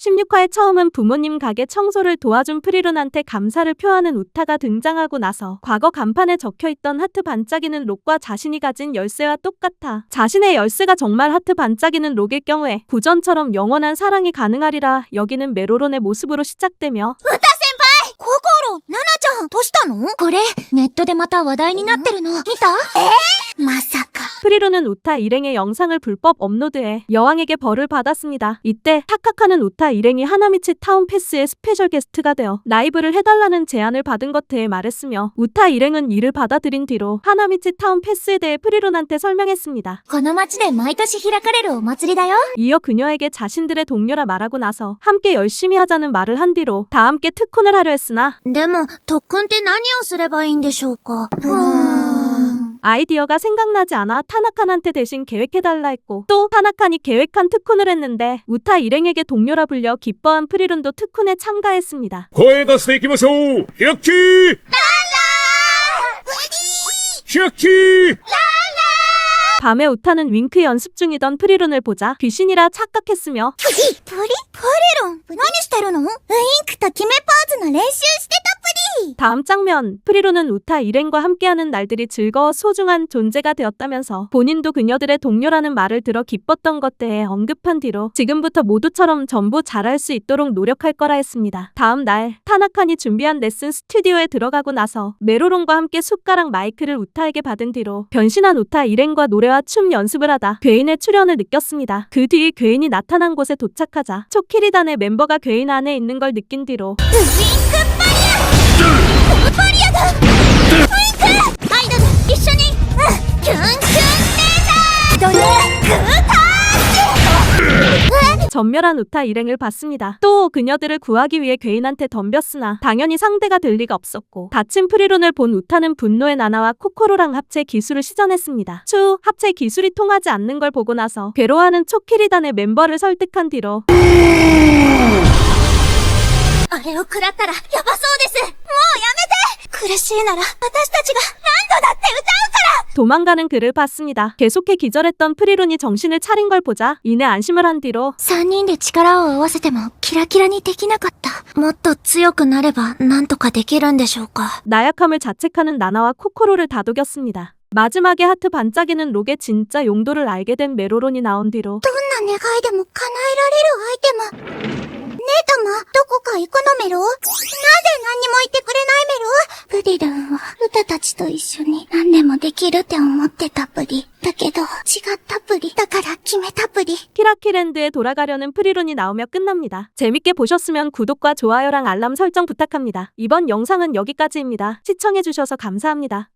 16화에 처음은 부모님 가게 청소를 도와준 프리룬한테 감사를 표하는 우타가 등장하고 나서 과거 간판에 적혀있던 하트 반짝이는 록과 자신이 가진 열쇠와 똑같아. 자신의 열쇠가 정말 하트 반짝이는 록일 경우에 구전처럼 영원한 사랑이 가능하리라 여기는 메로론의 모습으로 시작되며 心、ナナちゃん、どうしたのこれ、ネットでまた話題になってるの。見たえまさか。 프리루는 우타 일행의 영상을 불법 업로드해 여왕에게 벌을 받았습니다. 이때 타카카는 우타 일행이 하나미치 타운 패스의 스페셜 게스트가 되어 라이브를 해달라는 제안을 받은 것 대해 말했으며 우타 일행은 이를 받아들인 뒤로 하나미치 타운 패스에 대해 프리룬한테 설명했습니다. この街で毎年開かれるお祭りだよ。 이어 그녀에게 자신들의 동료라 말하고 나서 함께 열심히 하자는 말을 한 뒤로 다 함께 특훈을 하려 했으나 でも、特訓って何をすればいいんでしょうかうーん。 아이디어가 생각나지 않아 타나칸한테 대신 계획해달라 했고 또 타나칸이 계획한 특훈을 했는데 우타 일행에게 동료라 불려 기뻐한 프리룬도 특훈에 참가했습니다. 고에다 스테이키마쇼! 히어키! 랄라! 히어키! 밤에 우타는 윙크 연습 중이던 프리룬을 보자 귀신이라 착각했으며 プリプリロン何してるのウインクと決めポーズの練習して 다음 장면 프리룬은 우타 일행과 함께하는 날들이 즐거워 소중한 존재가 되었다면서 본인도 그녀들의 동료라는 말을 들어 기뻤던 것 대해 언급한 뒤로 지금부터 모두처럼 전부 잘할 수 있도록 노력할 거라 했습니다. 다음 날 타나칸이 준비한 레슨 스튜디오에 들어가고 나서 메로론과 함께 숟가락 마이크를 우타에게 받은 뒤로 변신한 우타 일행과 노래와 춤 연습을 하다 괴인의 출현을 느꼈습니다. 그 뒤 괴인이 나타난 곳에 도착하자 초키리단의 멤버가 괴인 안에 있는 걸 느낀 뒤로 아이들 미션이 전멸한 우타 일행을 봤습니다. 또 그녀들을 구하기 위해 괴인한테 덤볐으나 당연히 상대가 될 리가 없었고 다친 프리론을 본 우타는 분노의 나나와 코코로랑 합체 기술을 시전했습니다. 추 합체 기술이 통하지 않는 걸 보고 나서 괴로워하는 초키리단의 멤버를 설득한 뒤로 あれを食らったらヤバそうですもうやめて苦しいなら私たちが何度だって歌うから 도망가는 그를 봤습니다. 계속해 기절했던 프리론이 정신을 차린 걸 보자 이내 안심을 한 뒤로 3人で力を合わせてもキラキラにできなかった。もっと強くなればなんとかできるんでしょうか。 나약함을 자책하는 나나와 코코로를 다독였습니다. 마지막에 하트 반짝이는 록의 진짜 용도를 알게 된 메로론이 나온 뒤로 どんな願いでも叶えら と一緒に何でもできるって思ってたプリ。だけど、違ったプリ。だから決めたプリ。 키라키랜드에 돌아가려는 프리룬이 나오며 끝납니다. 재밌게 보셨으면 구독과 좋아요랑 알람 설정 부탁합니다. 이번 영상은 여기까지입니다. 시청해주셔서 감사합니다.